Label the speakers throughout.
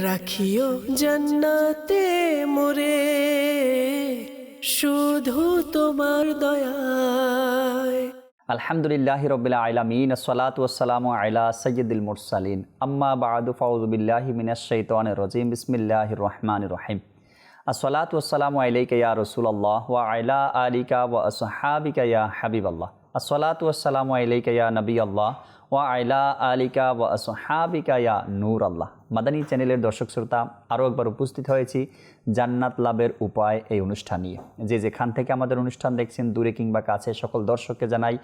Speaker 1: রাখিও জান্নাতে মোরে, শুধু তোমার দয়ায়।
Speaker 2: আলহামদুলিল্লাহ রবিল্লা আলামিন ওয়াসসালামু আলা সৈয়দুল মুরসালিন। আম্মা বাদু ফাউজুবিল্লাহি মিনাশ শাইতানির রাজিম। বিসমিল্লাহির রহমানির রহিম। আসসালাতু ওয়াসসালামু আলাইকা ইয়া রাসূলুল্লাহ ওয়া আলা আলিকা ওয়া আসহাবিকা ইয়া হাবিবাল্লাহ। আসসালাতু ওয়াসসালামু আলাইকা ইয়া নবিয়াল্লাহ ওয়া আলা আলিকা ওয়া আসহাবিকা ইয়া নূর আল্লাহ মাদানী চ্যানেলের দর্শক শ্রোতা, আরও একবার উপস্থিত হয়েছি জান্নাত লাভের উপায় এই অনুষ্ঠান নিয়ে। যে যেখান থেকে আমাদের অনুষ্ঠান দেখছেন, দূরে কিংবা কাছে, সকল দর্শককে জানাই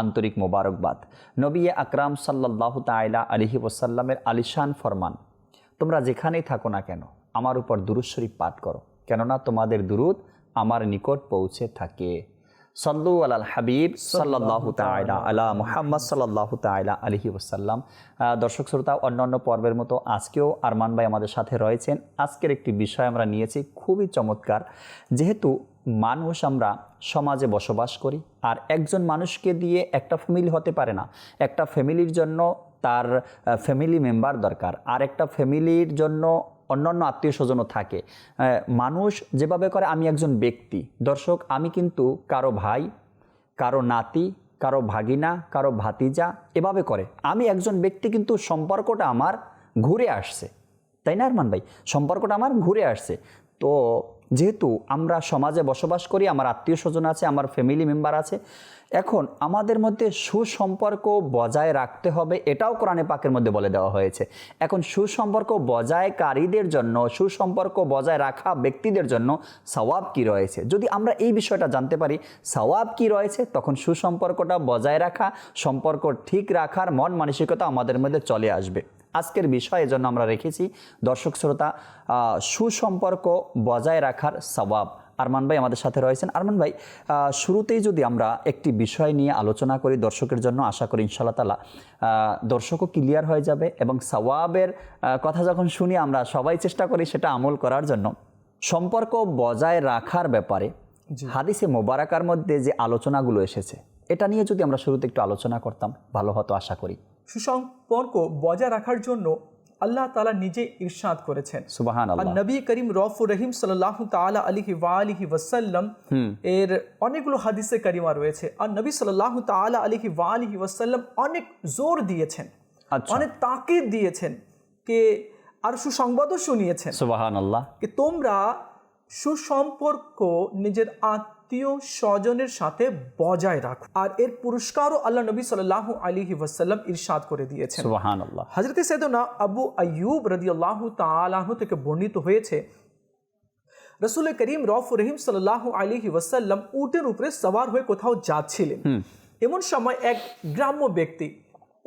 Speaker 2: আন্তরিক মোবারকবাদ। নবী আকরাম সাল্লাহ তাইলা আলিহি ওসাল্লামের আলিশান ফরমান, তোমরা যেখানেই থাকো না কেন, আমার উপর দুরুদ শরীফ পাঠ করো। কেননা তোমাদের দুরুদ আমার নিকট পৌঁছে থাকে। সল্লু আল হাবিব সাল্লাহ তাইলা আলা মুহাম্মদ সাল্লাহ তাইলা আলহি ওসাল্লাম দর্শক শ্রোতা, অন্যান্য পর্বের মতো আজকেও আরমান ভাই আমাদের সাথে রয়েছেন। আজকের একটি বিষয় আমরা নিয়েছি খুবই চমৎকার। যেহেতু মানুষ আমরা সমাজে বসবাস করি, আর একজন মানুষকে দিয়ে একটা ফ্যামিলি হতে পারে না। একটা ফ্যামিলির জন্য তার ফ্যামিলি মেম্বার দরকার। আর একটা ফ্যামিলির জন্য অন্যান্য আত্মীয় স্বজনও থাকে। মানুষ যেভাবে করে আমি একজন ব্যক্তি। দর্শক, আমি কিন্তু কারও ভাই, কারও নাতি, কারও ভাগিনা, কারও ভাতিজা এভাবে করে। আমি একজন ব্যক্তি কিন্তু সম্পর্কটা আমার ঘুরে আসছে। তাই না, আরমান ভাই? সম্পর্কটা আমার ঘুরে আসছে। তো যেহেতু আমরা সমাজে বসবাস করি, আমার আত্মীয় স্বজন আছে, আমার ফ্যামিলি মেম্বার আছে এখন আমাদের মধ্যে সুসম্পর্ক বজায় রাখতে হবে, এটাও কোরআনে পাকের মধ্যে বলে দেওয়া হয়েছে। এখন সুসম্পর্ক বজায়কারীদের জন্য, সুসম্পর্ক বজায় রাখা ব্যক্তিদের জন্য সওয়াব কি রয়েছে? যদি আমরা এই বিষয়টা জানতে পারি, সওয়াব কি রয়েছে, তখন সুসম্পর্কটা বজায় রাখা, সম্পর্ক ঠিক রাখার মন মানসিকতা আমাদের মধ্যে চলে আসবে। আজকের বিষয় এজন্য আমরা রেখেছি, দর্শক শ্রোতা সুসম্পর্ক বজায় রাখার সবাব আরমান ভাই আমাদের সাথে রয়েছেন। আরমান ভাই শুরুতেই যদি আমরা একটি বিষয় নিয়ে আলোচনা করি দর্শকের জন্য আশা করি ইনশাল্লাহ তালা দর্শকও ক্লিয়ার হয়ে যাবে এবং সওয়াবের কথা যখন শুনি আমরা সবাই চেষ্টা করি সেটা আমল করার জন্য। সম্পর্ক বজায় রাখার ব্যাপারে হাদিসে মোবারকার মধ্যে যে আলোচনাগুলো এসেছে এটা নিয়ে যদি আমরা শুরুতে একটু আলোচনা করতাম ভালো হতো আশা করি।
Speaker 3: সুসম্পর্ক বজায় রাখার জন্য আল্লাহ তালা নিজে ইরশাদ করেছেন। আর নবী করিম রফুর রহিম সাল্লাহ তালা আলিহি ওয়ালিহি ওয়াসাল্লাম এর অনেকগুলো হাদিসে করিমা রয়েছে। আর নবী সাল্লাহ তালা আলিহি ওয়ালিহি ওয়াসাল্লাম অনেক জোর দিয়েছেন।
Speaker 2: আচ্ছা।
Speaker 3: অনেক তাকিদ দিয়েছেন কে আর সুসংবাদও শুনিয়েছেন।
Speaker 2: সুবাহান আল্লাহ
Speaker 3: তোমরা সুসম্পর্ক নিজের আত্মীয় স্বজনের সাথে বজায় রাখো আর এর পুরস্কারও আল্লাহ নবী সাল্লাহ আলিহি ওয়াসাল্লাম ইরশাদ করে দিয়েছেন। হজরত সৈদনা আবু আয়ুব রদিয়াল্লাহ তালাহ থেকে বর্ণিত হয়েছে রসুল করিম রফ রহিম সাল্লাহ আলিহি ওয়াসাল্লাম উটের উপরে সওয়ার হয়ে কোথাও যাচ্ছিলেন। এমন সময় এক গ্রাম্য ব্যক্তি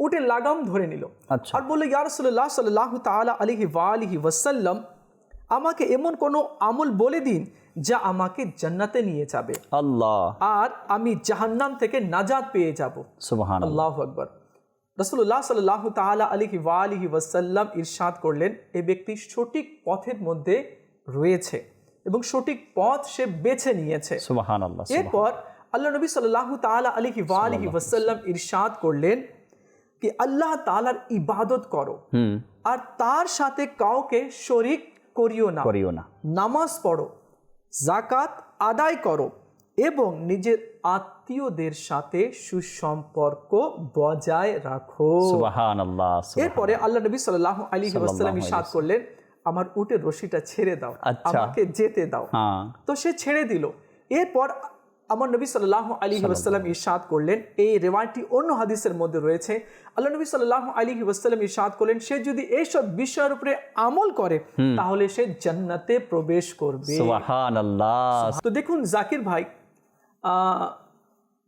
Speaker 3: উটের লাগাম ধরে নিল।
Speaker 2: আচ্ছা।
Speaker 3: আর বলল ইয়া রসুল্লাহ সাল্লাহ তালা আলিহি ওয়ালিহি ওয়াসাল্লাম আমাকে এমন কোনো আমল বলে দিন যা আমাকে জান্নাতে নিয়ে যাবে।
Speaker 2: আল্লাহ।
Speaker 3: আর আমি জাহান্নাম থেকে নাজাদ পেয়ে যাব।
Speaker 2: সুবাহান
Speaker 3: আল্লাহ আকবর। রসুল্লাহ সাল্লাহ তালা আলিহি ওয়ালিহি ওয়াসাল্লাম ইরশাদ করলেন এ ব্যক্তি সঠিক পথের মধ্যে রয়েছে এবং সঠিক পথ সে বেছে নিয়েছে। এরপর আল্লাহ নবী সাল্লাহ তালা আলিহি ওয়ালিহি ওয়াসাল্লাম ইরশাদ করলেন কি আল্লাহ তালার ইবাদত করো।
Speaker 2: হুম।
Speaker 3: আর তার সাথে কাউকে শরিক করিও না।
Speaker 2: করিও না।
Speaker 3: নামাজ পড়ো। জাকাত আদায় করো এবং নিজের আত্মীয়দের সাথে সুসম্পর্ক বজায় রাখো। এরপরে আল্লাহ নবী সাল্লাহ আলী ওয়াসাল্লাম ইসাদ করলেন আমার উটের রশিটা ছেড়ে দাও
Speaker 2: আচ্ছা।
Speaker 3: আমাকে যেতে দাও।
Speaker 2: হ্যাঁ।
Speaker 3: তো সে ছেড়ে দিল। এরপর আমার নবী সাল্লাহ আলী ওয়াসাল্লাম ইরশাদ করলেন। এই রেওয়ায়তটি অন্য হাদিসের মধ্যে রয়েছে। আল্লাহ নবী সাল্লাহ আলী ওয়াসাল্লাম ইরশাদ করলেন সে যদি এইসব বিষয়ের উপরে আমল করে তাহলে সে জান্নাতে প্রবেশ করবে। তো দেখুন জাকির ভাই আহ,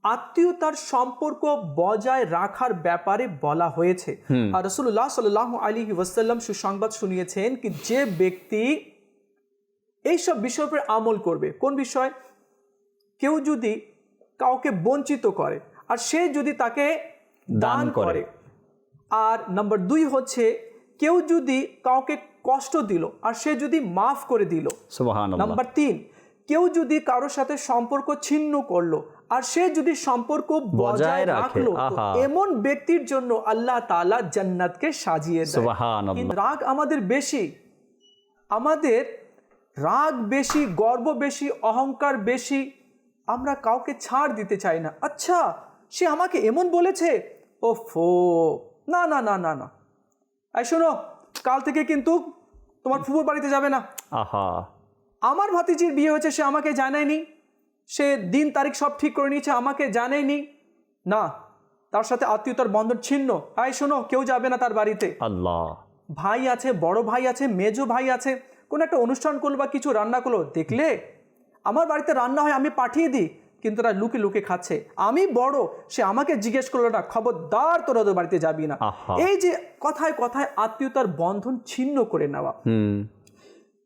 Speaker 3: আত্মীয়তার সম্পর্ক বজায় রাখার ব্যাপারে বলা হয়েছে। আর রসুল্লাহ সাল্লাহ আলী ওয়াসাল্লাম সুসংবাদ শুনিয়েছেন কি যে ব্যক্তি এইসব বিষয়ের উপরে আমল করবে। কোন বিষয়? কেউ যদি কাউকে বঞ্চিত করে আর সে যদি তাকে দান
Speaker 2: করে।
Speaker 3: আর নাম্বার দুই হচ্ছে কেউ যদি কাউকে কষ্ট দিল আর সে যদি মাফ করে দিল। নাম্বার তিন কেউ যদি কারোর সাথে সম্পর্ক ছিন্ন করল আর সে যদি সম্পর্ক বজায় রাখল এমন ব্যক্তির জন্য আল্লাহ তাআলা জান্নাতকে সাজিয়ে দেয়। রাগ আমাদের বেশি। আমাদের রাগ বেশি গর্ব বেশি অহংকার বেশি আমরা কাউকে ছাড় দিতে চাই না। আচ্ছা সে আমাকে এমন বলেছে? ও ফো না না না না না। এই শোনো কাল থেকে কিন্তু তোমার ফুপুর বাড়িতে যাবে না।
Speaker 2: আহা।
Speaker 3: আমার ভাতিজির বিয়ে হয়েছে সে আমাকে জানায়নি। সে দিন তারিখ সব ঠিক করে নিয়েছে আমাকে জানায়নি। না তার সাথে আত্মীয়তার বন্ধন ছিন্ন। আয় শোনো কেউ যাবে না তার বাড়িতে।
Speaker 2: আল্লাহ।
Speaker 3: ভাই আছে বড় ভাই আছে মেজো ভাই আছে। কোনো একটা অনুষ্ঠান করল বা কিছু রান্না করল দেখলে আমার বাড়িতে রান্না হয় আমি পাঠিয়ে দিই। কিন্তু তারা লুকে লুকে খাচ্ছে। আমি বড় সে আমাকে জিজ্ঞেস করল না খবরদার তোরা ওদের বাড়িতে যাবি না? এই যে কথায় কথায় আত্মীয়তার বন্ধন ছিন্ন করে নেওয়া।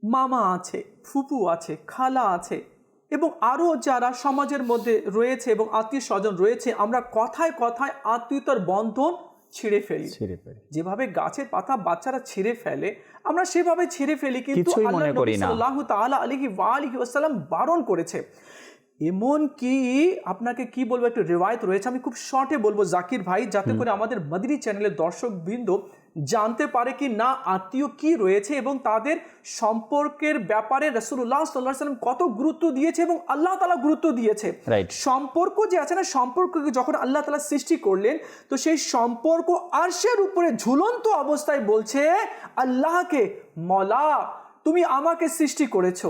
Speaker 3: মামা আছে ফুপু আছে খালা আছে এবং আরও যারা সমাজের মধ্যে রয়েছে এবং আত্মীয় স্বজন রয়েছে আমরা কথায় কথায় আত্মীয়তার বন্ধন ছিঁড়ে ফেলি।
Speaker 2: ছিঁড়ে ফেলি।
Speaker 3: যেভাবে গাছের পাতা বাচ্চারা ছিঁড়ে ফেলে আমরা সেভাবে ছিঁড়ে ফেলি কিন্তু আল্লাহ নবী। সাল্লাল্লাহু তাআলা আলাইহি ওয়া আলিহি ওয়াসাল্লাম বারণ করেছে। এমন কি আপনাকে কি বলব একটু রেওয়ায়ত রয়েছে আমি খুব শর্টে বলব জাকির ভাই যাতে করে আমাদের মদিনী চ্যানেলের দর্শক বৃন্দ জানতে পারে কি না আত্মীয় কি রয়েছে এবং তাদের সম্পর্কের ব্যাপারে রসুল্লাহ সাল্লাহ সাল্লাম কত গুরুত্ব দিয়েছে এবং আল্লাহ তালা গুরুত্ব দিয়েছে. সম্পর্ক যে আছে না সম্পর্ককে যখন আল্লাহ তালা সৃষ্টি করলেন তো সেই সম্পর্ক আরশের উপরে ঝুলন্ত অবস্থায় বলছে আল্লাহকে মলা তুমি আমাকে সৃষ্টি করেছ।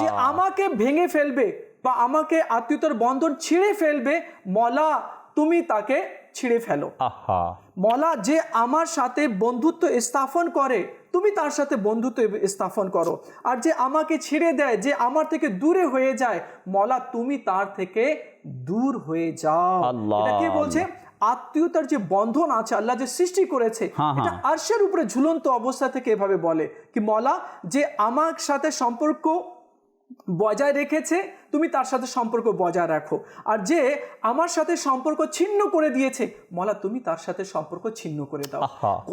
Speaker 3: যে আমাকে ভেঙে ফেলবে বা আমাকে আত্মীয়তার বন্ধন ছিঁড়ে ফেলবে মলা তুমি তাকে ছিঁড়ে ফেলো। মলা যে আমার সাথে বন্ধুত্ব স্থাপন করে তুমি তার সাথে বন্ধুত্ব স্থাপন করো। আর যে আমাকে ছিঁড়ে দেয় যে আমার থেকে দূরে হয়ে যায় মলা তুমি তার থেকে দূর হয়ে যাও। এটা কে বলছে? আত্মীয়তার যে বন্ধন আছে আল্লাহ যে সৃষ্টি করেছে
Speaker 2: হ্যাঁ,
Speaker 3: এটা
Speaker 2: হ্যাঁ।
Speaker 3: আরশের উপরে ঝুলন্ত অবস্থা থেকে এভাবে বলে। কি মলা যে আমার সাথে সম্পর্ক বজায় রেখেছে তুমি তার সাথে সম্পর্ক বজায় রাখো। আর যে আমার সাথে সম্পর্ক ছিন্ন করে দিয়েছে মলা তুমি তার সাথে সম্পর্ক ছিন্ন করে দাও।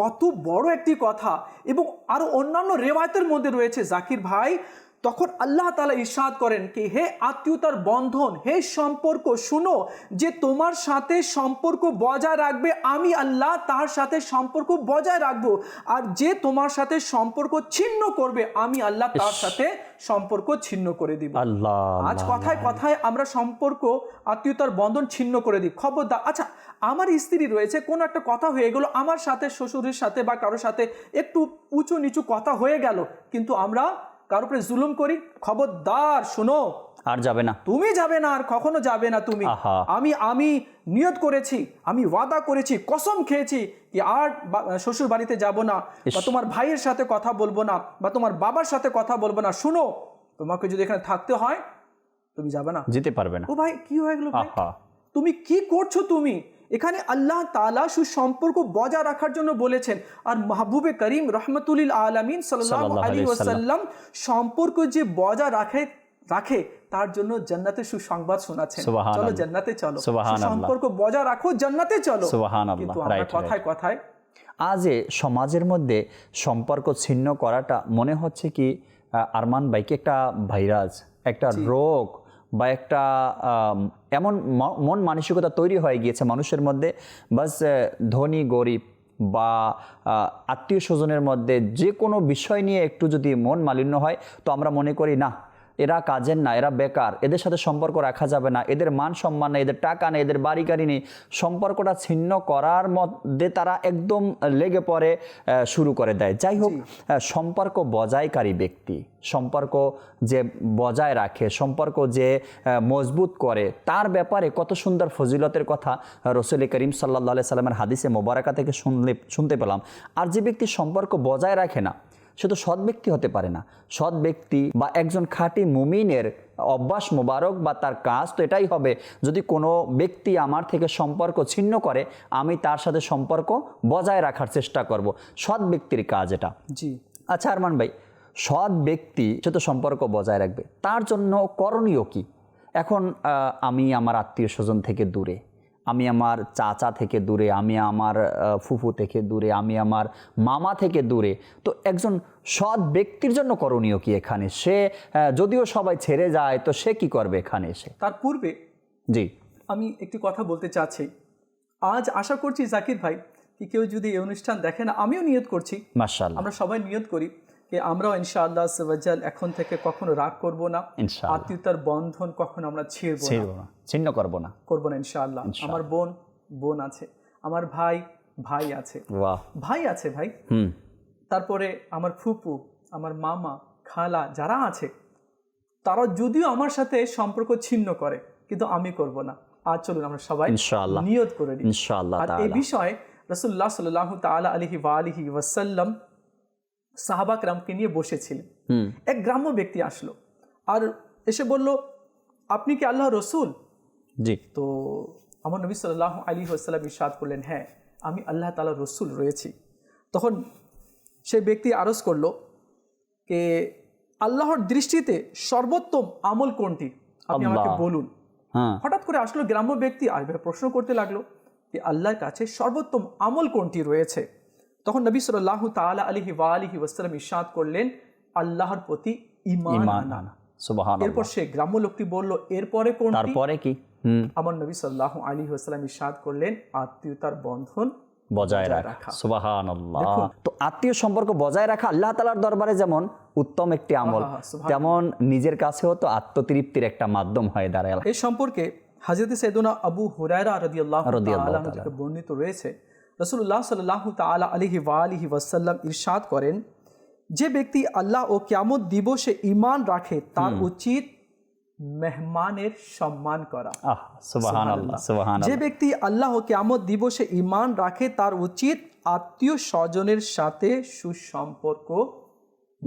Speaker 3: কত বড় একটি কথা। এবং আরও অন্যান্য রেওয়ায়তের মধ্যে রয়েছে জাকির ভাই তখন আল্লাহ তালা ইরশাদ করেন কি হে আত্মীয়তার বন্ধন হে সম্পর্ক শুনো যে তোমার সাথে সম্পর্ক বজায় রাখবে আমি আল্লাহ তার সাথে সম্পর্ক বজায় রাখব। আর যে তোমার সাথে সম্পর্ক ছিন্ন করবে আমি আল্লাহ তার সাথে সম্পর্ক ছিন্ন করে দিব।
Speaker 2: আল্লাহ
Speaker 3: আজ কথায় কথায় আমরা সম্পর্ক আত্মীয়তার বন্ধন ছিন্ন করে দিই। খবরদার আচ্ছা আমার স্ত্রী রয়েছে কোনো একটা কথা হয়ে গেল আমার সাথে শ্বশুরের সাথে বা কারোর সাথে একটু উঁচু নিচু কথা হয়ে গেল কিন্তু আমরা কারোর উপরে জুলুম করি? খবরদার শুনো।
Speaker 2: আর যাবে না।
Speaker 3: তুমি যাবে না আর কখনো যাবে না তুমি। আমি আমি নিয়ত করেছি আমি ওয়াদা করেছি কসম খেয়েছি কি আর শ্বশুর বাড়িতে যাব না বা তোমার ভাইয়ের সাথে কথা বলব না বা তোমার বাবার সাথে কথা বলব না। শুনো তোমাকে যদি এখানে থাকতে হয় তুমি যাবে না।
Speaker 2: যেতে পারবে না।
Speaker 3: ও ভাই কি হয়ে গেল তুমি কি করছ তুমি? এখানে আল্লাহ তালা সুসম্পর্ক বজায় রাখার জন্য বলেছেন আর মাহবুবে করিম রহমতুল্লিল আলমিন সাল্লাহ আলী
Speaker 2: আলাইহি
Speaker 3: ওয়াসাল্লাম সম্পর্ক যে বজায় রাখে রাখে তার জন্য জান্নাতে সুসংবাদ শোনাচ্ছেন। চলো জান্নাতে চলো। সম্পর্ক বজায় রাখো জান্নাতে চলো কিন্তু আমরা. কথায় কথায়
Speaker 2: আজ এ সমাজের মধ্যে সম্পর্ক ছিন্ন করাটা মনে হচ্ছে কি আরমান ভাইকে একটা ভাইরাস একটা রোগ বা একটা এমন মন মানসিকতা তৈরি হয়ে গিয়েছে মানুষের মধ্যে। বাস ধনী, গরিব বা আত্মীয় স্বজনের মধ্যে যে কোনো বিষয় নিয়ে একটু যদি মন মালিন্য হয়, তো আমরা মনে করি, না এরা কাজের না এরা বেকার। এদের সাথে সম্পর্ক রাখা যাবে না। এদের মান সম্মান নেই এদের টাকা নেই এদের বাড়ি গাড়ি নেই। সম্পর্কটা ছিন্ন করার মধ্যে তারা একদম লেগে পড়ে শুরু করে দেয়। যাই হোক সম্পর্ক বজায়কারী ব্যক্তি সম্পর্ক যে বজায় রাখে সম্পর্ক যে মজবুত করে তার ব্যাপারে কত সুন্দর ফজিলতের কথা রসুল করিম সাল্লাহ সাল্লামের হাদিসে মোবারকা থেকে শুনলে শুনতে পেলাম। আর যে ব্যক্তি সম্পর্ক বজায় রাখে না সে তো সৎ ব্যক্তি হতে পারে না। সৎ ব্যক্তি বা একজন খাঁটি মুমিনের অভ্যাস মোবারক বা তার কাজ তো এটাই হবে যদি কোনো ব্যক্তি আমার থেকে সম্পর্ক ছিন্ন করে আমি তার সাথে সম্পর্ক বজায় রাখার চেষ্টা করব। সৎ ব্যক্তির কাজ এটা।
Speaker 3: জি।
Speaker 2: আচ্ছা আরমান ভাই সৎ ব্যক্তি সে তো সম্পর্ক বজায় রাখবে। তার জন্য করণীয় কি? এখন আমি আমার আত্মীয় স্বজন থেকে দূরে। আমি আমার চাচা থেকে দূরে আমি আমার ফুফু থেকে দূরে আমি আমার মামা থেকে দূরে। তো একজন সৎ ব্যক্তির জন্য করণীয় কি এখানে? সে যদিও সবাই ছেড়ে যায় তো সে কি করবে এখানে এসে?
Speaker 3: তার পূর্বে
Speaker 2: জি।
Speaker 3: আমি একটি কথা বলতে চাচ্ছি। আজ আশা করছি জাকির ভাই কি কেউ যদি এই অনুষ্ঠান দেখে না আমিও নিয়ত করছি।
Speaker 2: মার্শাল্লাহ
Speaker 3: আমরা সবাই নিয়ত করি। যে আমরাও ইনশাআল্লাহ সওয়াজাল এখন থেকে কখনো রাগ করব না। আত্মীয়তার বন্ধন কখনো আমরা ছিঁড়ব না।
Speaker 2: ছিন্ন করব না।
Speaker 3: করব না ইনশাআল্লাহ। আমার বোন বোন আছে। আমার ভাই ভাই আছে। ভাই আছে ভাই। তারপরে আমার ফুপু আমার মামা খালা যারা আছে তারা যদিও আমার সাথে সম্পর্ক ছিন্ন করে কিন্তু আমি করব না। আজ চলুন আমরা সবাই নিয়ত করে নিই।
Speaker 2: ইনশাআল্লাহ
Speaker 3: আর এই বিষয়ে রসুল্লাহ সাল্লাহ তালা আলহি ওয়া আলিহি ওয়াসাল্লাম সাহাবাকরামকে নিয়ে বসেছিলেন। এক গ্রাম্য ব্যক্তি আসলো আর এসে বলল আপনি কি আল্লাহ রসুল?
Speaker 2: জি।
Speaker 3: তো আমার নবী সাল্লাহ আলী হাসাল্লাম ইরশাদ করলেন হ্যাঁ আমি আল্লাহ তালা রসুল রয়েছি। তখন সেই ব্যক্তি আরজ করল কে আল্লাহর দৃষ্টিতে সর্বোত্তম আমল কোনটি? আপনি আমাকে বলুন।
Speaker 2: হ্যাঁ।
Speaker 3: হঠাৎ করে আসলো গ্রাম্য ব্যক্তি আর প্রশ্ন করতে লাগল যে আল্লাহর কাছে সর্বোত্তম আমল কোনটি রয়েছে? তখন নবী সাল্লাহ তালা আলহি ওয়া আলিহি ওয়াসাল্লাম ইরশাদ করলেন আল্লাহর প্রতি ইমান আনা। এরপর সে গ্রাম্য লোকটি বলল এরপরে কোনটি?
Speaker 2: তারপরে কি?
Speaker 3: আমার নবী সাল্লাহ আলী হাসলাম ইসাদ করলেন আত্মীয়তার বন্ধন
Speaker 2: বজায় রাখা। সুবাহান তো আত্মীয় সম্পর্ক বজায় রাখা আল্লাহ তালার দরবারে যেমন উত্তম একটি আমল। তেমন নিজের কাছেও তো আত্মতৃপ্তির একটা মাধ্যম হয়ে দাঁড়ায়।
Speaker 3: এই সম্পর্কে হাজরত সৈদুনা আবু হুরায়রা রাদিয়াল্লাহু
Speaker 2: রাদিয়াল্লাহু
Speaker 3: বর্ণিত রয়েছে তাআলা আলাইহি ওয়া আলিহি ওয়াসাল্লাম ইরশাদ করেন যে ব্যক্তি আল্লাহ ও কিয়ামত দিবসে ঈমান রাখে তার উচিত মেহমানের সম্মান করা। যে ব্যক্তি আল্লাহ ও কিয়ামত দিবসে ঈমান রাখে তার উচিত আত্মীয় স্বজনের সাথে সুসম্পর্ক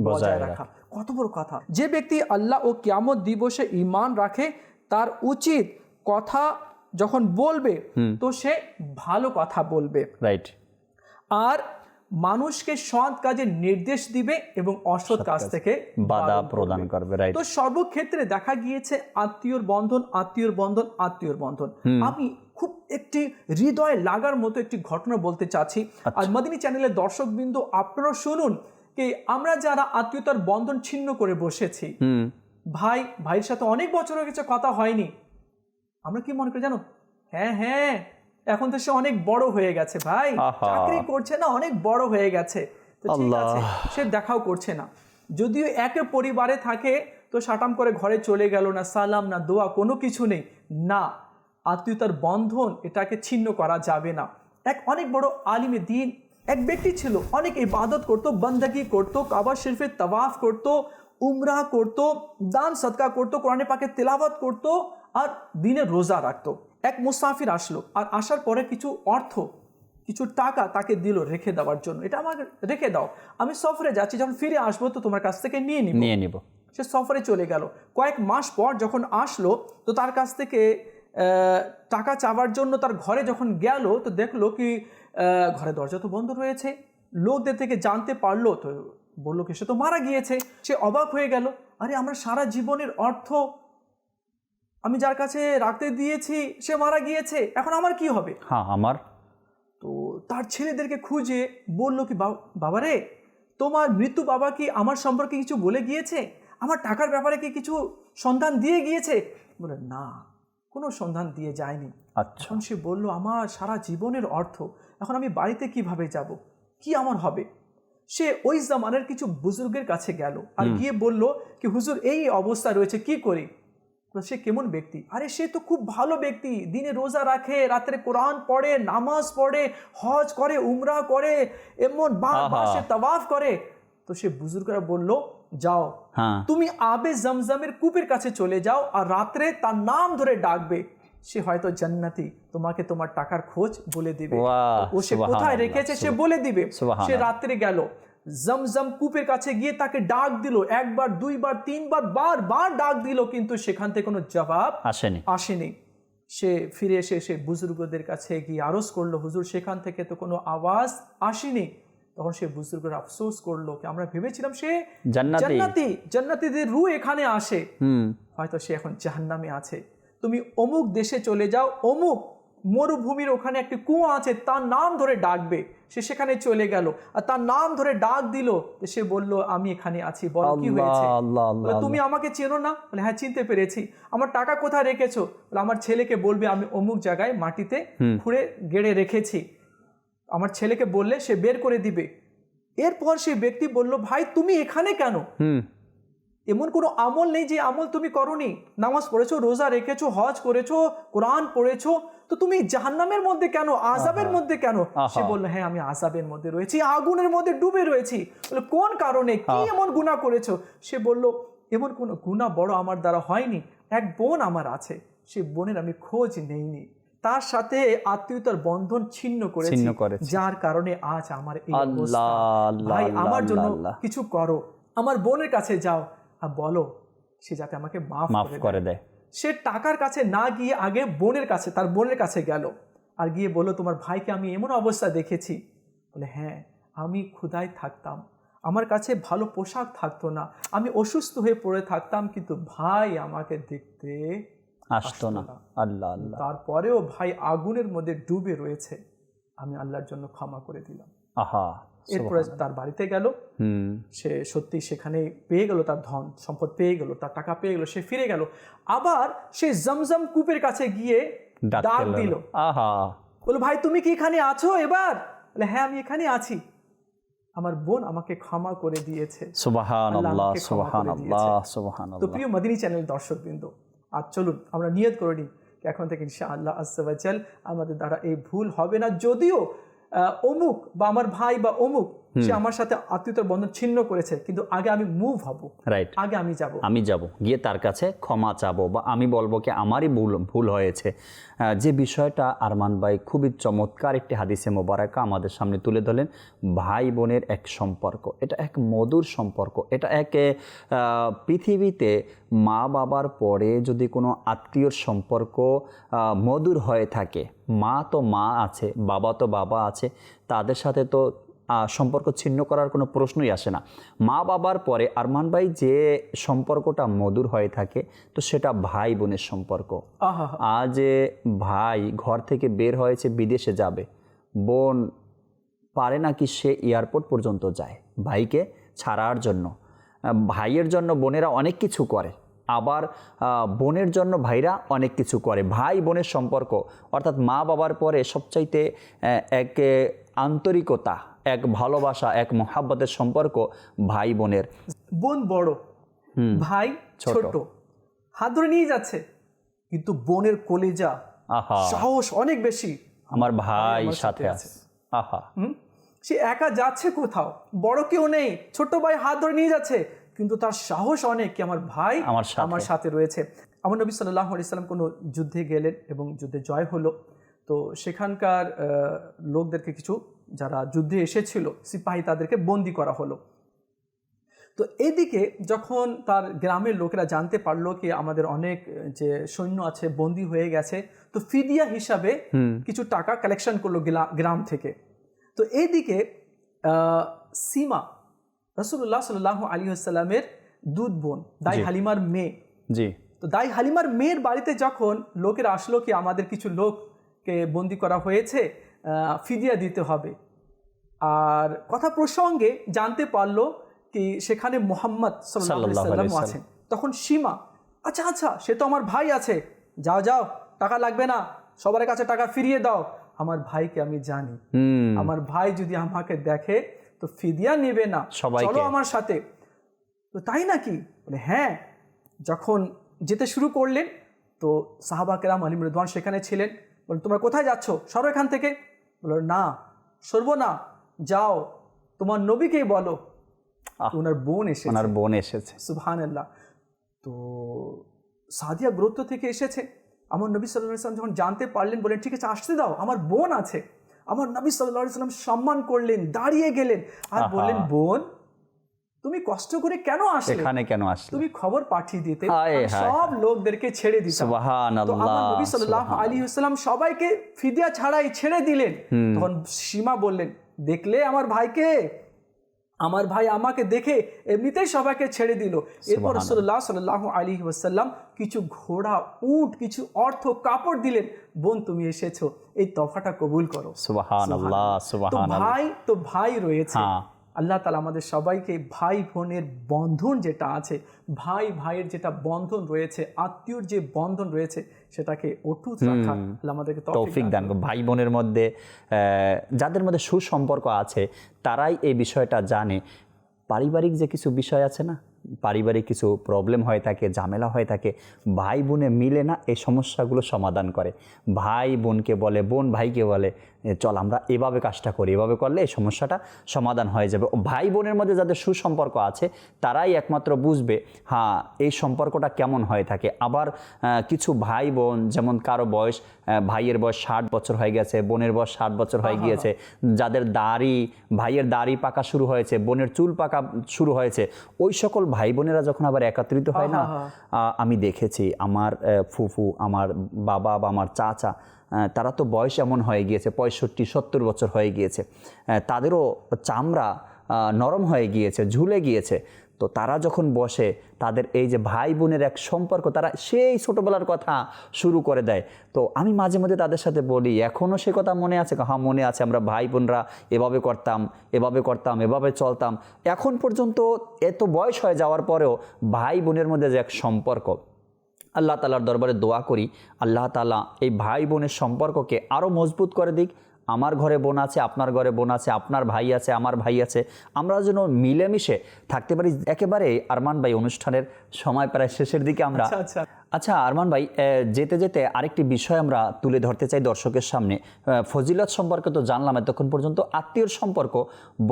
Speaker 3: বজায় রাখা। কত বড় কথা। যে ব্যক্তি আল্লাহ ও কিয়ামত দিবসে ঈমান রাখে তার উচিত কথা যখন বলবে তো সে ভালো কথা বলবে।
Speaker 2: রাইট
Speaker 3: আর মানুষকে সৎ কাজে নির্দেশ দিবে এবং অসৎ কাজ থেকে
Speaker 2: বাধা প্রদান
Speaker 3: করবে।
Speaker 2: রাইট
Speaker 3: তো সর্বক্ষেত্রে দেখা গিয়েছে আত্মীয়র বন্ধন আত্মীয়র বন্ধন আত্মীয়র বন্ধন। আমি খুব একটি হৃদয় লাগার মতো একটি ঘটনা বলতে চাচ্ছি। আর মদিনী চ্যানেলের দর্শকবৃন্দ আপনারা শুনুন কি আমরা যারা আত্মীয়তার বন্ধন ছিন্ন করে বসেছি ভাই ভাইয়ের সাথে অনেক বছর হয়ে গেছে কথা হয়নি। আমরা কি মনে করি জানো? হ্যাঁ হ্যাঁ এখন তো সে অনেক বড় হয়ে গেছে ভাই। চাকরি করছে না অনেক বড় হয়ে গেছে। তো ঠিক আছে সে দেখাও করছে না। যদিও একে পরিবারে থাকে তো সাটাম করে ঘরে চলে গেল না সালাম না দোয়া কোনো কিছু নেই। না আত্মীয়তার বন্ধন এটাকে ছিন্ন করা যাবে না। এক অনেক বড় আলিমে দিন এক ব্যক্তি ছিল অনেক ইবাদত করতো বন্দাগি করতো কাবা শরীফে তওয়াফ করতো উমরা করতো দান সদকা করতো কোরআনে পাকে তেলাওয়াত করতো আর দিনে রোজা রাখত। এক মুসাফির আসলো আর আসার পরে কিছু অর্থ কিছু টাকা তাকে দিল রেখে দেওয়ার জন্য। এটা আমাকে রেখে দাও। আমি সফরে যাচ্ছি যখন ফিরে আসব তো তোমার কাছ থেকে নিয়ে নিব।
Speaker 2: নিয়ে নিব।
Speaker 3: সে সফরে চলে গেল। কয়েক মাস পর যখন আসলো তো তার কাছ থেকে টাকা চাওয়ার জন্য তার ঘরে যখন গেল তো দেখল কি ঘরে দরজা তো বন্ধ রয়েছে। লোকদের থেকে জানতে পারল তো বলল কি সে তো মারা গিয়েছে। সে অবাক হয়ে গেল। আরে আমরা সারা জীবনের অর্থ আমি যার কাছে রাখতে দিয়েছি সে মারা গিয়েছে এখন আমার কি হবে?
Speaker 2: হ্যাঁ আমার।
Speaker 3: তো তার ছেলেদেরকে খুঁজে বলল কি বাবা রে তোমার মৃত্যু বাবা কি আমার সম্পর্কে কিছু বলে গিয়েছে? আমার টাকার ব্যাপারে কি কিছু সন্ধান দিয়ে গিয়েছে? বলে না কোনো সন্ধান দিয়ে যায়নি।
Speaker 2: আচ্ছা।
Speaker 3: সে বলল আমার সারা জীবনের অর্থ এখন আমি বাড়িতে কীভাবে যাব? কি আমার হবে? সে ওই জামানের কিছু বুজুর্গের কাছে গেল আর গিয়ে বলল কি হুজুর এই অবস্থা রয়েছে কি করি? সে কেমন ব্যক্তি? আরে সে তো খুব ভালো ব্যক্তি। দিনে রোজা রাখে রাত্রে কোরআন পড়ে নামাজ পড়ে হজ করে উমরা করে এমন বারবার সে তওয়াফ করে। তো সে বুজুর্গরা বলল যাও
Speaker 2: হ্যাঁ।
Speaker 3: তুমি আবে জমজমের কূপের কাছে চলে যাও আর রাত্রে তার নাম ধরে ডাকবে। সে হয়তো জান্নাতি তোমাকে তোমার টাকার খোঁজ বলে দিবে। ও সে কোথায় রেখেছে সে বলে দিবে। সে রাত্রে গেল। জমজম কূপের কাছে গিয়ে তাকে ডাক দিল। একবার দুইবার তিনবার বারবার ডাক দিল কিন্তু সেখান থেকে কোনো জবাব
Speaker 2: আসেনি।
Speaker 3: আসেনি। সে ফিরে এসে সে বুজুর্গদের কাছে গিয়ে আরজ করল হুজুর সেখান থেকে তো কোনো আওয়াজ আসেনি। তখন সে বুজুর্গরা আফসোস করল কি আমরা ভেবেছিলাম সে
Speaker 2: জান্নাতি।
Speaker 3: জান্নাতি জান্নাতিদের রু এখানে আসে।
Speaker 2: হুম।
Speaker 3: হয়তো সে এখন জাহান্নামে আছে। তুমি অমুক দেশে চলে যাও অমুক মরুভূমির ওখানে একটি কুয়া আছে তার নাম ধরে ডাকবে। সে সেখানে চলে গেল আর তার নাম ধরে ডাক দিল। সে বলল আমি এখানে আছি বল কি হয়েছে? তুমি আমাকে চেনো না? বলে হ্যাঁ চিনতে পেরেছি। আমার টাকা কোথায় রেখেছো? বলে আমার ছেলেকে বলবে আমি অমুক জায়গায় মাটিতে খুঁড়ে গেড়ে রেখেছি। আমার ছেলেকে বললে সে বের করে দিবে। এরপর সেই ব্যক্তি বলল ভাই তুমি এখানে কেন? এমন কোনো আমল নেই যে আমল তুমি করনি। নামাজ পড়েছো রোজা রেখেছো হজ করেছ কোরআন পড়েছো তো তুমি জাহান্নামের মধ্যে কেন আজাবের মধ্যে কেন? সে বলল হ্যাঁ আমি আজাবের মধ্যে রয়েছি আগুনের মধ্যে ডুবে রয়েছি। বলে কোন কারণে? কি এমন গুনাহ করেছ? সে বলল এমন কোনো গুনাহ বড় আমার দ্বারা হয়নি এক বোন আমার আছে সে বোনের আমি খোঁজ নেইনি। তার সাথে আত্মীয়তার বন্ধন ছিন্ন করেছি। যার কারণে আজ আমার এই অবস্থা। ভাই আমার জন্য কিছু করো আমার বোনের কাছে যাও আর বলো সে যাতে আমাকে মাফ করে দেয়।
Speaker 2: করে দেয়।
Speaker 3: সে টাকার কাছে না গিয়ে আগে বোনের কাছে তার বোনের কাছে গেল আর গিয়ে বলল তোমার ভাইকে আমি এমন অবস্থা দেখেছি। বলে হ্যাঁ আমি ক্ষুধায় থাকতাম। আমার কাছে ভালো পোশাক থাকতো না। আমি অসুস্থ হয়ে পড়ে থাকতাম কিন্তু ভাই আমাকে দেখতে
Speaker 2: আসতো না। আল্লাহ আল্লাহ।
Speaker 3: তারপরেও ভাই আগুনের মধ্যে ডুবে রয়েছে। আমি আল্লাহর জন্য ক্ষমা করে দিলাম।
Speaker 2: আহা
Speaker 3: এরপরে তার বাড়িতে গেল। সে সত্যি সেখানে পেয়ে গেল তার ধন সম্পদ পেয়ে গেল তার টাকা পেয়ে গেল সে ফিরে গেল। আবার সে জমজম কূপের কাছে গিয়ে ডাক দিল।
Speaker 2: আহা।
Speaker 3: বলো ভাই তুমি কি এখানে আছো এবার? বলে হ্যাঁ আমি এখানে আছি। আমার বোন আমাকে ক্ষমা করে দিয়েছে। তো প্রিয় মদিনী চ্যানেল দর্শকবৃন্দ আজ চলুন আমরা নিয়ত করে নিই। এখন থেকে ইনশা আল্লাহ আসাল আমাদের দ্বারা এই ভুল হবে না। যদিও অমুক বা আমার ভাই বা অমুক সে আমার সাথে আত্মীয়তার বন্ধন ছিন্ন করেছে কিন্তু আগে আমি মুভ হব।
Speaker 2: রাইট
Speaker 3: আগে আমি যাব।
Speaker 2: আমি যাব। গিয়ে তার কাছে ক্ষমা চাবো বা আমি বলব কি আমারই ভুল ভুল হয়েছে। যে বিষয়টা আরমান ভাই খুবই চমৎকার একটি হাদিসে মোবারকা আমাদের সামনে তুলে ধরলেন ভাই বোনের এক সম্পর্ক। এটা এক মধুর সম্পর্ক। এটা এক পৃথিবীতে মা বাবার পরে যদি কোনো আত্মীয়র সম্পর্ক মধুর হয়ে থাকে মা তো মা আছে বাবা তো বাবা আছে তাদের সাথে তো সম্পর্ক ছিন্ন করার কোনো প্রশ্নই আসে না। মা বাবার পরে আরমান ভাই যে সম্পর্কটা মধুর হয়ে থাকে তো সেটা ভাই বোনের সম্পর্ক। আজ ভাই ঘর থেকে বের হয়েছে বিদেশে যাবে বোন পারে না কি সে এয়ারপোর্ট পর্যন্ত যায় ভাইকে ছাড়ার জন্য। ভাইয়ের জন্য বোনেরা অনেক কিছু করে আবার বোনের জন্য ভাইরা অনেক কিছু করে। ভাই বোনের সম্পর্ক অর্থাৎ মা বাবার পরে সবচাইতে এক আন্তরিকতা এক ভালোবাসা এক মহাব্বতের সম্পর্ক ভাই বোনের।
Speaker 3: বোন বড় ভাই ছোট। হাত ধরে নিয়ে যাচ্ছে কিন্তু বোনের কলেজা
Speaker 2: আহা।
Speaker 3: সাহস অনেক বেশি।
Speaker 2: আমার ভাই
Speaker 3: সাথে আছে।
Speaker 2: আহা?
Speaker 3: সে একা যাচ্ছে কোথাও বড় কেউ নেই ছোট ভাই হাত ধরে নিয়ে যাচ্ছে কিন্তু তার সাহস অনেক কি আমার ভাই
Speaker 2: আমার সাথে।
Speaker 3: আমার সাথে রয়েছে। আমার নবী সাল্লাহ ইসলাম কোনো যুদ্ধে গেলেন এবং যুদ্ধে জয় হলো। তো সেখানকার লোকদেরকে কিছু যারা যুদ্ধে এসেছিল সিপাহী তাদেরকে বন্দি করা হলো। তো এদিকে যখন তার গ্রামের লোকেরা জানতে পারল কি আমাদের অনেক যে সৈন্য আছে বন্দি হয়ে গেছে তো ফিদিয়া হিসাবে কিছু টাকা কালেকশন করল গ্রাম থেকে। তো এইদিকে আহ, সীমা রসুল্লাহ সাল্লাহ আলী আসসালামের দুধ বোন দাই হালিমার মেয়ে।
Speaker 2: জি।
Speaker 3: তো দাই হালিমার মেয়ের বাড়িতে যখন লোকেরা আসলো কি আমাদের কিছু লোককে বন্দি করা হয়েছে ফিদিয়া দিতে হবে। আর কথা প্রসঙ্গে জানতে পারল কি সেখানে মোহাম্মদ সাল্লাম আছেন। তখন সীমা আচ্ছা আচ্ছা সে তো আমার ভাই আছে। যাও যাও টাকা লাগবে না। সবার কাছে টাকা ফিরিয়ে দাও। আমার ভাইকে আমি জানি। আমার ভাই যদি আমাকে দেখে তো ফিদিয়া নেবে না। চলো আমার সাথে। তো তাই নাকি? হ্যাঁ। যখন যেতে শুরু করলেন তো সাহাবা কেরাম আলিম রেদওয়ান সেখানে ছিলেন। বলেন তোমরা কোথায় যাচ্ছ? সরো এখান থেকে। বলল না সরবো না যাও তোমার নবীকেই বলো। ওনার বোন এসে
Speaker 2: ওনার বোন এসেছে।
Speaker 3: সুবহান আল্লাহ তো সাদিয়া গ্রোথ থেকে এসেছে। আমার নবী সাল্লাহ সাল্লাম যখন জানতে পারলেন বলেন ঠিক আছে আসতে দাও আমার বোন আছে। আমার নবী সাল্লাহ সাল্লাম সম্মান করলেন দাঁড়িয়ে গেলেন। আর বললেন বোন তুমি কষ্ট করে কেন আসলে?
Speaker 2: এখানে কেন আসলে?
Speaker 3: তুমি খবর পাঠিয়ে দিতে সব লোকদেরকে ছেড়ে দিতাম।
Speaker 2: সুবাহান
Speaker 3: তো আমার নবী সাল্লাহ আলী সাল্লাম সবাইকে ফিদিয়া ছাড়াই ছেড়ে দিলেন। তখন সীমা বললেন দেখলে আমার ভাইকে? আমার ভাই আমাকে দেখে এমনিতেই সবাইকে ছেড়ে দিল। এরপর রসুল্লাহ সাল্লাহ আলী ওসাল্লাম কিছু ঘোড়া উট কিছু অর্থ কাপড় দিলেন। বোন তুমি এসেছ। এই তফাটা কবুল করো। তো ভাই তো ভাই রয়েছে।
Speaker 2: হ্যাঁ।
Speaker 3: আল্লাহ তালা আমাদের সবাইকে ভাই বোনের বন্ধন যেটা আছে ভাই ভাইয়ের যেটা বন্ধন রয়েছে আত্মীয়র যে বন্ধন রয়েছে সেটাকে অটুট রাখা আমাদেরকে তৌফিক
Speaker 2: দান ভাই বোনের মধ্যে যাদের মধ্যে সুসম্পর্ক আছে তারাই এই বিষয়টা জানে। পারিবারিক যে কিছু বিষয় আছে না পারিবারিক কিছু প্রবলেম হয়ে থাকে ঝামেলা হয়ে থাকে ভাই বোনে মিলে না এই সমস্যাগুলো সমাধান করে। ভাই বোনকে বলে বোন ভাইকে বলে চল আমরা এভাবে কাজটা করি এভাবে করলে এই সমস্যাটা সমাধান হয়ে যাবে। ভাই বোনের মধ্যে যাদের সুসম্পর্ক আছে তারাই একমাত্র বুঝবে হ্যাঁ এই সম্পর্কটা কেমন হয়ে থাকে। আবার কিছু ভাই বোন যেমন কারও বয়স ভাইয়ের বয়স ষাট বছর হয়ে গেছে বোনের বয়স ষাট বছর হয়ে গিয়েছে যাদের দাড়ি ভাইয়ের দাড়ি পাকা শুরু হয়েছে বোনের চুল পাকা শুরু হয়েছে ওই সকল ভাই বোনেরা যখন আবার একত্রিত হয় না আমি দেখেছি আমার ফুফু আমার বাবা বা আমার চাচা তারা তো বয়স এমন হয়ে গিয়েছে পঁয়ষট্টি সত্তর বছর হয়ে গিয়েছে তাদেরও চামড়া নরম হয়ে গিয়েছে ঝুলে গিয়েছে তো তারা যখন বসে, তাদের এই যে ভাই বোনের এক সম্পর্ক, তারা সেই ছোটোবেলার কথা শুরু করে দেয়। তো আমি মাঝে মধ্যে তাদের সাথে বলি এখনও সে কথা মনে আছে? হ্যাঁ মনে আছে। আমরা ভাই বোনরা এভাবে করতাম এভাবে করতাম, এভাবে চলতাম। এখন পর্যন্ত এত বয়স হয়ে যাওয়ার পরেও ভাই বোনের মধ্যে যে এক সম্পর্ক, আল্লাহ তালার দরবারে দোয়া করি, আল্লাহ তালা এই ভাই বোনের সম্পর্ককে আরও মজবুত করে দিক আমার ঘরে বোন আছে আপনার ঘরে বোন আছে আপনার ভাই আছে আমার ভাই আছে। আমরা যেন মিলেমিশে থাকতে পারি একেবারে আরমান ভাই অনুষ্ঠানের সময় প্রায় শেষের দিকে আমরা
Speaker 3: আচ্ছা আচ্ছা।
Speaker 2: আচ্ছা আরমান ভাই যেতে যেতে আরেকটি বিষয় আমরা তুলে ধরতে চাই দর্শকের সামনে। ফজিলত সম্পর্কে তো জানলাম এতক্ষণ পর্যন্ত আত্মীয়র সম্পর্ক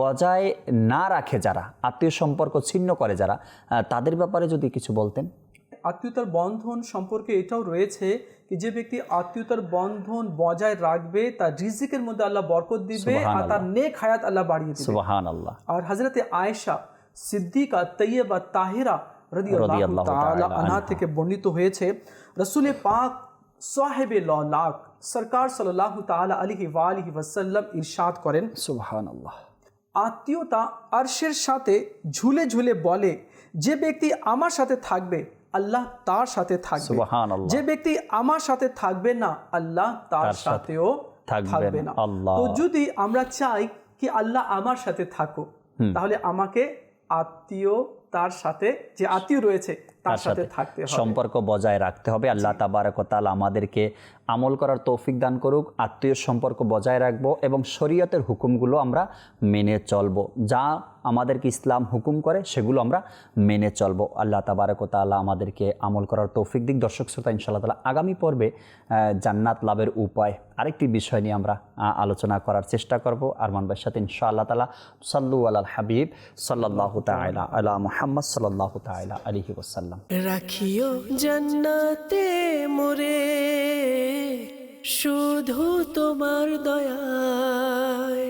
Speaker 2: বজায় না রাখে যারা আত্মীয় সম্পর্ক ছিন্ন করে যারা তাদের ব্যাপারে যদি কিছু বলতেন।
Speaker 3: আত্মীয়তার বন্ধন সম্পর্কে এটাও রয়েছে কি যে ব্যক্তি আত্মীয়তার বন্ধন বজায় রাখবে তার রিজিকের মধ্যে আল্লাহ বরকত দিবে আর তার নেক হায়াত আল্লাহ বাড়িয়ে দিবে।
Speaker 2: সুবাহান আল্লাহ
Speaker 3: আর হজরতে আয়েশা সিদ্দিকা তৈয়বা তাহিরা রাদিয়াল্লাহু তাআলা আনহা থেকে বর্ণিত হয়েছে রসুলে পাক সাহেবে লাক সরকার সাল্লাল্লাহু তাআলা আলাইহি ওয়া আলিহি ওয়াসাল্লাম ইরশাদ করেন।
Speaker 2: সুবাহান আল্লাহ
Speaker 3: আত্মীয়তা আরশের সাথে ঝুলে ঝুলে বলে যে ব্যক্তি আমার সাথে থাকবে আল্লাহ তার সাথে থাকবে। যে ব্যক্তি আমার সাথে থাকবে না আল্লাহ তার সাথেও
Speaker 2: থাকবে না।
Speaker 3: না। তো যদি আমরা চাই কি আল্লাহ আমার সাথে থাকো তাহলে আমাকে আত্মীয় তার সাথে যে আত্মীয় রয়েছে তার সাথে থাকতে হবে।
Speaker 2: সম্পর্ক বজায় রাখতে হবে। আল্লাহ তাবারকতাল আমাদেরকে আমল করার তৌফিক দান করুক আত্মীয় সম্পর্ক বজায় রাখব এবং শরীয়তের হুকুমগুলো আমরা মেনে চলবো। যা আমাদেরকে ইসলাম হুকুম করে সেগুলো আমরা মেনে চলবো। আল্লাহ তাবারকতাল্লাহ আমাদেরকে আমল করার তৌফিক দিক। দর্শক শ্রোতা ইনশাআল্লাহ তালা আগামী পর্বে জান্নাত লাভের উপায় আরেকটি বিষয় নিয়ে আমরা আলোচনা করার চেষ্টা করব। আরমান ভাইয়ের সাথে ইনশাআল্লাহ তালা সাল্লু আল হাবিব সাল্লাহ তালা আলা মুহাম্মদ সাল্লাহ তাইলা আলহি ওসাল্লাম
Speaker 1: রাখিও জান্নাতে মোরে শুধু তোমার দয়ায়।